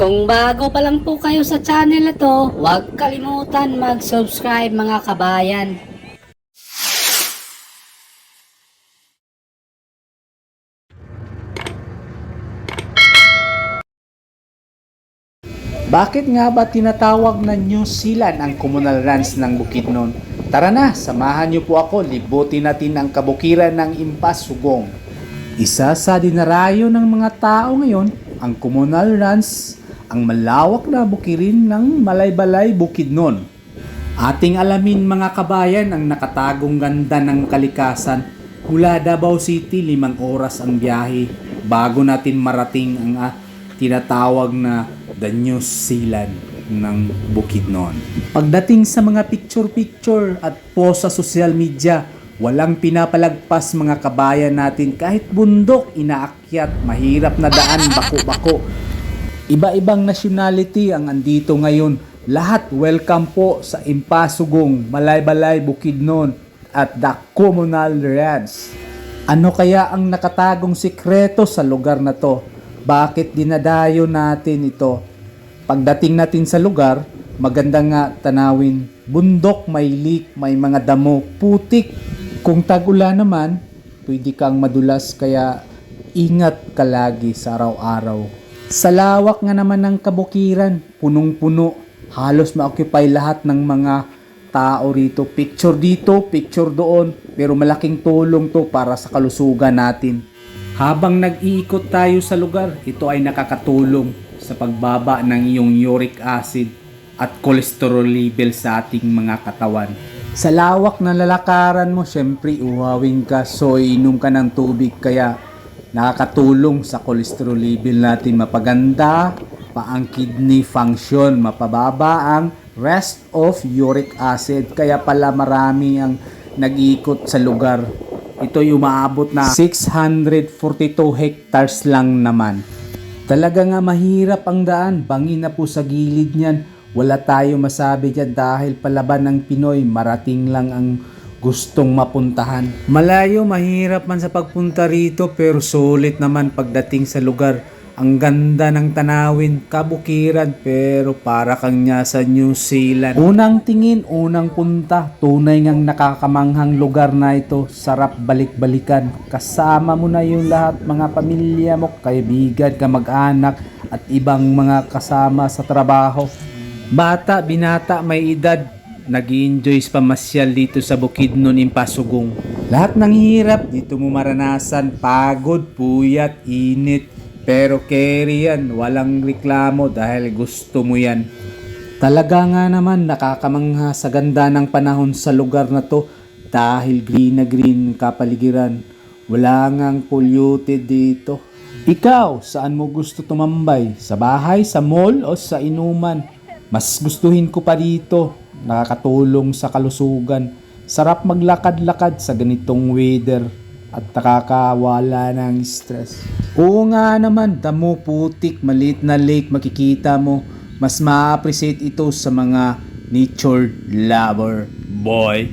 Kung bago pa lang po kayo sa channel na to, huwag kalimutan mag-subscribe mga kabayan. Bakit nga ba tinatawag na New Zealand ang communal lands ng Bukidnon? Tara na, samahan niyo po ako, libutin natin ang kabukiran ng Impas Sugong. Isa sa dinarayo ng mga tao ngayon, ang communal lands, ang malawak na bukirin ng Malaybalay Bukidnon. Ating alamin mga kabayan ang nakatagong ganda ng kalikasan. Mula Davao City, limang oras ang biyahe bago natin marating ang ah, tinatawag na the New Zealand ng Bukidnon. Pagdating sa mga picture-picture at post sa social media, walang pinapalagpas mga kabayan natin kahit bundok inaakyat, mahirap na daan, bako-bako. Iba-ibang nationality ang andito ngayon. Lahat welcome po sa Impasugong, Malaybalay, Bukidnon at the Communal Lands. Ano kaya ang nakatagong sikreto sa lugar na to? Bakit dinadayo natin ito? Pagdating natin sa lugar, maganda nga tanawin. Bundok, may leak, may mga damo, putik. Kung tag-ulan naman, pwede kang madulas kaya ingat ka lagi sa araw-araw. Sa lawak nga naman ng kabukiran, punong-puno, halos ma-occupy lahat ng mga tao rito. Picture dito, picture doon, pero malaking tulong to para sa kalusugan natin. Habang nag-iikot tayo sa lugar, ito ay nakakatulong sa pagbaba ng iyong uric acid at cholesterol level sa ating mga katawan. Sa lawak na lalakaran mo, syempre uwawin ka, so inom ka ng tubig kaya nakakatulong sa cholesterol level natin mapaganda, pa ang kidney function, mapababa ang rest of uric acid. Kaya pala marami ang nag-iikot sa lugar. Ito'y umaabot na 642 hectares lang naman. Talaga nga mahirap ang daan, bangin na po sa gilid niyan. Wala tayo masabi dyan dahil palaban ng Pinoy, marating lang ang gustong mapuntahan. Malayo, mahirap man sa pagpunta rito pero sulit naman pagdating sa lugar. Ang ganda ng tanawin, kabukiran pero para kang nya sa New Zealand. Unang tingin, unang punta, tunay ngang nakakamanghang lugar na ito. Sarap balik-balikan. Kasama mo na yung lahat mga pamilya mo, kaibigan, kamag-anak at ibang mga kasama sa trabaho. Bata, binata, may edad, nag enjoy pa masyal dito sa Bukidnon, Impasugong. Lahat ng hirap, dito mo maranasan, pagod, puyat, init, pero carry yan, walang reklamo dahil gusto mo yan. Talaga nga naman nakakamangha sa ganda ng panahon sa lugar na to dahil green na green kapaligiran. Wala ngang polluted dito. Ikaw, saan mo gusto tumambay? Sa bahay, sa mall o sa inuman? Mas gustuhin ko pa dito. Nakakatulong sa kalusugan. Sarap maglakad-lakad sa ganitong weather at nakakawala ng stress. Oo nga naman, damo putik, maliit na lake makikita mo. Mas ma-appreciate ito sa mga nature lover boy.